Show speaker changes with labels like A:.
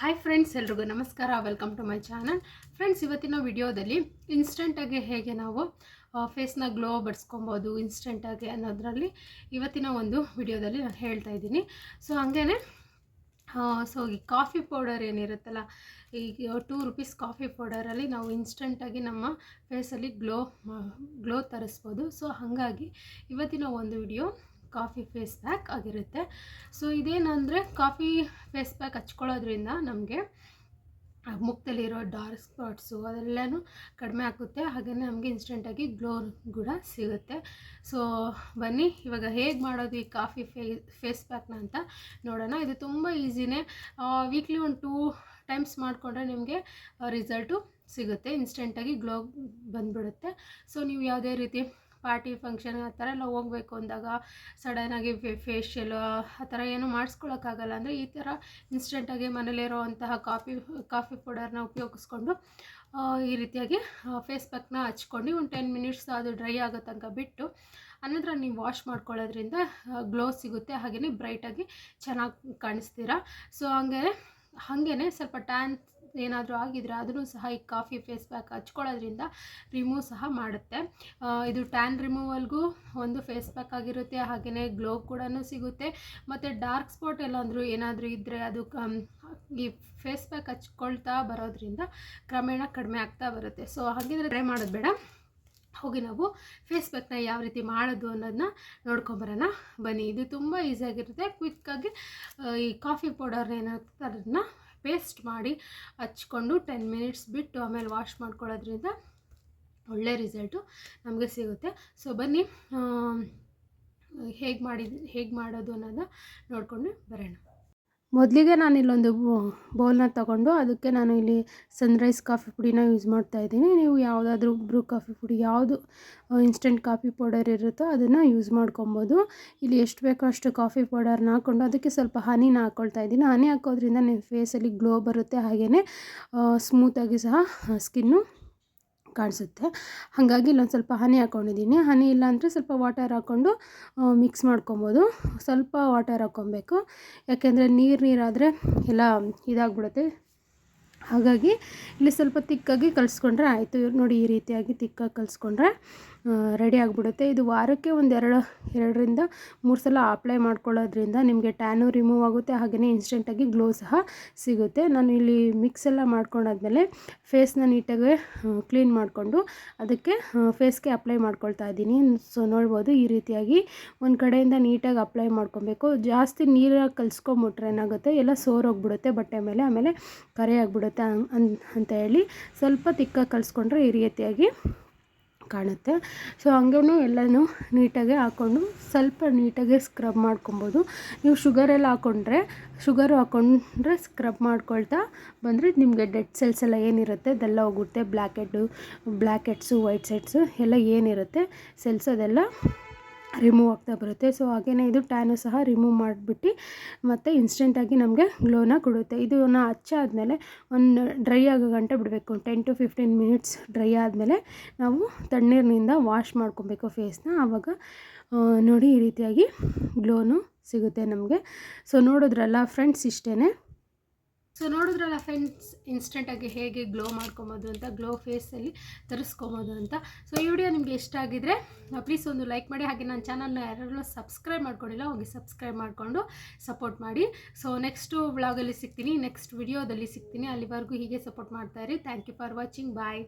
A: Hi friends ಎಲ್ರಿಗೂ ನಮಸ್ಕಾರ. Welcome to my channel friends ಇವತ್ತಿನ ವಿಡಿಯೋದಲ್ಲಿ ಇನ್ಸ್ಟೆಂಟಾಗಿ ಹೇಗೆ ನಾವು ಫೇಸ್ನ ಗ್ಲೋ ಬಡಿಸ್ಕೊಬೋದು ಇನ್ಸ್ಟೆಂಟಾಗಿ ಅನ್ನೋದರಲ್ಲಿ ಇವತ್ತಿನ ಒಂದು ವಿಡಿಯೋದಲ್ಲಿ ನಾನು ಹೇಳ್ತಾ ಇದ್ದೀನಿ. ಸೊ ಹಂಗೇ ಸೊ ಈ ಕಾಫಿ ಪೌಡರ್ ಏನಿರುತ್ತಲ್ಲ ಈಗ ಟೂ ರುಪೀಸ್ ಕಾಫಿ ಪೌಡರಲ್ಲಿ ನಾವು ಇನ್ಸ್ಟೆಂಟಾಗಿ ನಮ್ಮ ಫೇಸಲ್ಲಿ ಗ್ಲೋ ಗ್ಲೋ ತರಿಸ್ಬೋದು. ಸೊ ಹಾಗಾಗಿ ಇವತ್ತಿನ ಒಂದು ವಿಡಿಯೋ ಕಾಫಿ ಫೇಸ್ ಪ್ಯಾಕ್ ಆಗಿರುತ್ತೆ. ಸೊ ಇದೇನಂದರೆ ಕಾಫಿ ಫೇಸ್ ಪ್ಯಾಕ್ ಹಚ್ಕೊಳ್ಳೋದ್ರಿಂದ ನಮಗೆ ಮುಖದಲ್ಲಿರೋ ಡಾರ್ಕ್ ಸ್ಪಾಟ್ಸು ಅದೆಲ್ಲನೂ ಕಡಿಮೆ ಆಗುತ್ತೆ. ಹಾಗೆಯೇ ನಮಗೆ ಇನ್ಸ್ಟೆಂಟಾಗಿ ಗ್ಲೋ ಕೂಡ ಸಿಗುತ್ತೆ. ಸೊ ಬನ್ನಿ, ಇವಾಗ ಹೇಗೆ ಮಾಡೋದು ಈ ಕಾಫಿ ಫೇ, ಫೇಸ್ ಪ್ಯಾಕ್ನ ಅಂತ ನೋಡೋಣ. ಇದು ತುಂಬ ಈಸಿನೇ. ವೀಕ್ಲಿ ಒಂದು ಟೂ ಟೈಮ್ಸ್ ಮಾಡಿಕೊಂಡ್ರೆ ನಿಮಗೆ ರಿಸಲ್ಟು ಸಿಗುತ್ತೆ. ಇನ್ಸ್ಟೆಂಟಾಗಿ ಗ್ಲೋ ಬಂದ್ಬಿಡುತ್ತೆ. ಸೊ ನೀವು ಯಾವುದೇ ರೀತಿ ಪಾರ್ಟಿ ಫಂಕ್ಷನ್ ಆ ಥರ ಎಲ್ಲ ಹೋಗಬೇಕು ಅಂದಾಗ ಸಡನ್ನಾಗಿ ಫೇಶಿಯಲ್ ಆ ಥರ ಏನು ಮಾಡಿಸ್ಕೊಳಕ್ಕಾಗಲ್ಲ. ಅಂದರೆ ಈ ಥರ ಇನ್ಸ್ಟೆಂಟಾಗಿ ಮನೇಲಿರೋವಂತಹ ಕಾಫಿ ಕಾಫಿ ಪೌಡರ್ನ ಉಪಯೋಗಿಸ್ಕೊಂಡು ಈ ರೀತಿಯಾಗಿ ಫೇಸ್ ಪ್ಯಾಕ್ನ ಹಚ್ಕೊಂಡು ಒಂದು ಟೆನ್ ಮಿನಿಟ್ಸ್ ಅದು ಡ್ರೈ ಆಗೋ ತನಕ ಬಿಟ್ಟು ಅನಂತರ ನೀವು ವಾಶ್ ಮಾಡ್ಕೊಳ್ಳೋದ್ರಿಂದ ಗ್ಲೋ ಸಿಗುತ್ತೆ. ಹಾಗೆಯೇ ಬ್ರೈಟಾಗಿ ಚೆನ್ನಾಗಿ ಕಾಣಿಸ್ತೀರಾ. ಸೊ ಹಂಗೆ ಹಾಗೇ ಸ್ವಲ್ಪ ಟ್ಯಾನ್ ಏನಾದರೂ ಆಗಿದ್ರೆ ಅದನ್ನು ಸಹ ಈ ಕಾಫಿ ಫೇಸ್ ಪ್ಯಾಕ್ ಹಚ್ಕೊಳ್ಳೋದ್ರಿಂದ ರಿಮೂವ್ ಸಹ ಮಾಡುತ್ತೆ. ಇದು ಟ್ಯಾನ್ ರಿಮೂವಲ್ಗೂ ಒಂದು ಫೇಸ್ ಪ್ಯಾಕ್ ಆಗಿರುತ್ತೆ ಹಾಗೆಯೇ ಗ್ಲೋ ಕೂಡ ಸಿಗುತ್ತೆ. ಮತ್ತು ಡಾರ್ಕ್ ಸ್ಪಾಟ್ ಎಲ್ಲಾದರೂ ಏನಾದರೂ ಇದ್ದರೆ ಅದು ಈ ಫೇಸ್ ಪ್ಯಾಕ್ ಹಚ್ಕೊಳ್ತಾ ಬರೋದ್ರಿಂದ ಕ್ರಮೇಣ ಕಡಿಮೆ ಆಗ್ತಾ ಬರುತ್ತೆ. ಸೊ ಹಾಗಿದ್ರೆ ಟ್ರೈ ಮಾಡೋದು ಬೇಡ. ಹೋಗಿ ನಾವು ಫೇಸ್ ಪ್ಯಾಕ್ನ ಯಾವ ರೀತಿ ಮಾಡೋದು ಅನ್ನೋದನ್ನ ನೋಡ್ಕೊಂಬರೋಣ. ಬನ್ನಿ, ಇದು ತುಂಬ ಈಸಿಯಾಗಿರುತ್ತೆ ಕ್ವಿಕ್ಕಾಗಿ ಈ ಕಾಫಿ ಪೌಡರ್ ಏನಾಗ್ತದನ್ನು ಅದನ್ನು ಪೇಸ್ಟ್ ಮಾಡಿ ಹಚ್ಕೊಂಡು ಟೆನ್ ಮಿನಿಟ್ಸ್ ಬಿಟ್ಟು ಆಮೇಲೆ ವಾಶ್ ಮಾಡ್ಕೊಳ್ಳೋದ್ರಿಂದ ಒಳ್ಳೆ ರಿಸಲ್ಟು ನಮಗೆ ಸಿಗುತ್ತೆ. ಸೊ ಬನ್ನಿ ಹೇಗೆ ಮಾಡಿದ, ಹೇಗೆ ಮಾಡೋದು ಅನ್ನೋದನ್ನ ನೋಡಿಕೊಂಡು ಬರೋಣ. ಮೊದಲಿಗೆ ನಾನು ಇಲ್ಲೊಂದು ಬೌಲ್ನ ತಗೊಂಡು ಅದಕ್ಕೆ ನಾನು ಇಲ್ಲಿ ಸನ್ರೈಸ್ ಕಾಫಿ ಪುಡಿನ ಯೂಸ್ ಮಾಡ್ತಾ ಇದ್ದೀನಿ. ನೀವು ಯಾವುದಾದ್ರೂ ಬ್ರೂ ಕಾಫಿ ಪುಡಿ ಯಾವುದು ಇನ್ಸ್ಟೆಂಟ್ ಕಾಫಿ ಪೌಡರ್ ಇರುತ್ತೋ ಅದನ್ನು ಯೂಸ್ ಮಾಡ್ಕೊಬೋದು. ಇಲ್ಲಿ ಎಷ್ಟು ಬೇಕೋ ಅಷ್ಟು ಕಾಫಿ ಪೌಡರ್ನ ಹಾಕ್ಕೊಂಡು ಅದಕ್ಕೆ ಸ್ವಲ್ಪ ಹನಿನ ಹಾಕ್ಕೊಳ್ತಾ ಇದ್ದೀನಿ. ಹನಿ ಹಾಕೋದ್ರಿಂದ ನಿಮ್ಮ ಫೇಸಲ್ಲಿ ಗ್ಲೋ ಬರುತ್ತೆ ಹಾಗೆಯೇ ಸ್ಮೂತಾಗಿ ಸಹ ಸ್ಕಿನ್ನು ಕಾಣಿಸುತ್ತೆ. ಹಾಗಾಗಿ ಇಲ್ಲೊಂದು ಸ್ವಲ್ಪ ಹನಿ ಹಾಕ್ಕೊಂಡಿದ್ದೀನಿ ಹನಿ ಇಲ್ಲಾಂದರೆ ಸ್ವಲ್ಪ ವಾಟರ್ ಹಾಕ್ಕೊಂಡು ಮಿಕ್ಸ್ ಮಾಡ್ಕೊಬೋದು. ಸ್ವಲ್ಪ ವಾಟರ್ ಹಾಕ್ಕೊಬೇಕು ಯಾಕೆಂದರೆ ನೀರು ನೀರಾದರೆ ಎಲ್ಲ ಇದಾಗ್ಬಿಡುತ್ತೆ. ಹಾಗಾಗಿ ಇಲ್ಲಿ ಸ್ವಲ್ಪ ತಿಕ್ಕಾಗಿ ಕಲಿಸ್ಕೊಂಡ್ರೆ ಆಯಿತು. ನೋಡಿ ಈ ರೀತಿಯಾಗಿ ತಿಕ್ಕಾಗಿ ಕಲಿಸ್ಕೊಂಡ್ರೆ ರೆಡಿ ಆಗಿಬಿಡುತ್ತೆ. ಇದು ವಾರಕ್ಕೆ ಒಂದು ಎರಡು, ಎರಡರಿಂದ ಮೂರು ಸಲ ಅಪ್ಲೈ ಮಾಡ್ಕೊಳ್ಳೋದ್ರಿಂದ ನಿಮಗೆ ಟ್ಯಾನು ರಿಮೂವ್ ಆಗುತ್ತೆ ಹಾಗೆಯೇ ಇನ್ಸ್ಟೆಂಟಾಗಿ ಗ್ಲೋ ಸಹ ಸಿಗುತ್ತೆ. ನಾನು ಇಲ್ಲಿ ಮಿಕ್ಸ್ ಎಲ್ಲ ಮಾಡ್ಕೊಂಡಾದ್ಮೇಲೆ ಫೇಸ್ನ ನೀಟಾಗಿ ಕ್ಲೀನ್ ಮಾಡಿಕೊಂಡು ಅದಕ್ಕೆ ಫೇಸ್ಗೆ ಅಪ್ಲೈ ಮಾಡ್ಕೊಳ್ತಾ ಇದ್ದೀನಿ. ಸೊ ನೋಡ್ಬೋದು ಈ ರೀತಿಯಾಗಿ ಒಂದು ಕಡೆಯಿಂದ ನೀಟಾಗಿ ಅಪ್ಲೈ ಮಾಡ್ಕೊಬೇಕು. ಜಾಸ್ತಿ ನೀರಾಗಿ ಕಲಿಸ್ಕೊಂಬಿಟ್ರೆ ಏನಾಗುತ್ತೆ, ಎಲ್ಲ ಸೋರೋಗ್ಬಿಡುತ್ತೆ, ಬಟ್ಟೆ ಮೇಲೆ, ಆಮೇಲೆ ಕರೆ ಆಗಿಬಿಡುತ್ತೆ ಅಂತ ಹೇಳಿ ಸ್ವಲ್ಪ ತಿಕ್ಕಾಗಿ ಕಲಿಸ್ಕೊಂಡ್ರೆ ಈ ರೀತಿಯಾಗಿ ಕಾಣುತ್ತೆ. ಸೊ ಹಂಗೂ ಎಲ್ಲನೂ ನೀಟಾಗಿ ಹಾಕ್ಕೊಂಡು ಸ್ವಲ್ಪ ನೀಟಾಗಿ ಸ್ಕ್ರಬ್ ಮಾಡ್ಕೊಬೋದು. ನೀವು ಶುಗರೆಲ್ಲ ಹಾಕ್ಕೊಂಡ್ರೆ ಶುಗರು ಹಾಕ್ಕೊಂಡ್ರೆ ಸ್ಕ್ರಬ್ ಮಾಡ್ಕೊಳ್ತಾ ಬಂದರೆ ನಿಮಗೆ ಡೆಡ್ ಸೆಲ್ಸ್ ಎಲ್ಲ ಏನಿರುತ್ತೆ, ಅದೆಲ್ಲ ಹೋಗುತ್ತೆ ಬ್ಲ್ಯಾಕ್ ಹೆಡ್ಡು ವೈಟ್ ಸೆಡ್ಸು ಎಲ್ಲ ಏನಿರುತ್ತೆ ಸೆಲ್ಸ್ ಅದೆಲ್ಲ ರಿಮೂವ್ ಆಗ್ತಾ ಬರುತ್ತೆ. ಸೊ ಹಾಗೆಯೇ ಇದು ಟ್ಯಾನು ಸಹ ರಿಮೂವ್ ಮಾಡಿಬಿಟ್ಟು ಮತ್ತು ಇನ್ಸ್ಟೆಂಟಾಗಿ ನಮಗೆ ಗ್ಲೋನ ಕೊಡುತ್ತೆ. ಇದನ್ನ ಹಚ್ಚಾದ್ಮೇಲೆ ಒಂದು ಡ್ರೈ ಆಗೋ ಗಂಟೆ ಬಿಡಬೇಕು. Ten to fifteen minutes dry ಆದಮೇಲೆ ನಾವು ತಣ್ಣೀರಿನಿಂದ ವಾಶ್ ಮಾಡ್ಕೊಬೇಕು ಫೇಸ್ನ ಆವಾಗ ನೋಡಿ ಈ ರೀತಿಯಾಗಿ ಗ್ಲೋನು ಸಿಗುತ್ತೆ ನಮಗೆ. ಸೊ ನೋಡಿದ್ರಲ್ಲ ಫ್ರೆಂಡ್ಸ್ ಇಷ್ಟೇ ಸೊ ನೋಡಿದ್ರಲ್ಲ ಫ್ರೆಂಡ್ಸ್ ಇನ್ಸ್ಟೆಂಟಾಗಿ ಹೇಗೆ ಗ್ಲೋ ಮಾಡ್ಕೊಬೋದು ಅಂತ ಗ್ಲೋ ಫೇಸಲ್ಲಿ ತರಿಸ್ಕೊಬೋದು ಅಂತ. ಸೊ ಈ ವಿಡಿಯೋ ನಿಮಗೆ ಇಷ್ಟ ಆಗಿದ್ರೆ ಪ್ಲೀಸ್ ಒಂದು ಲೈಕ್ ಮಾಡಿ. ಹಾಗೆ ನನ್ನ ಚಾನಲ್ನ ಯಾರು ಸಬ್ಸ್ಕ್ರೈಬ್ ಮಾಡ್ಕೊಂಡಿಲ್ಲ ಹೋಗಿ ಸಬ್ಸ್ಕ್ರೈಬ್ ಮಾಡಿಕೊಂಡು ಸಪೋರ್ಟ್ ಮಾಡಿ. ಸೊ ನೆಕ್ಸ್ಟು ವ್ಲಾಗಲ್ಲಿ ಸಿಗ್ತೀನಿ ನೆಕ್ಸ್ಟ್ ವಿಡಿಯೋದಲ್ಲಿ ಸಿಗ್ತೀನಿ. ಅಲ್ಲಿವರೆಗೂ ಹೀಗೆ support ಮಾಡ್ತಾಯಿರಿ thank you for watching bye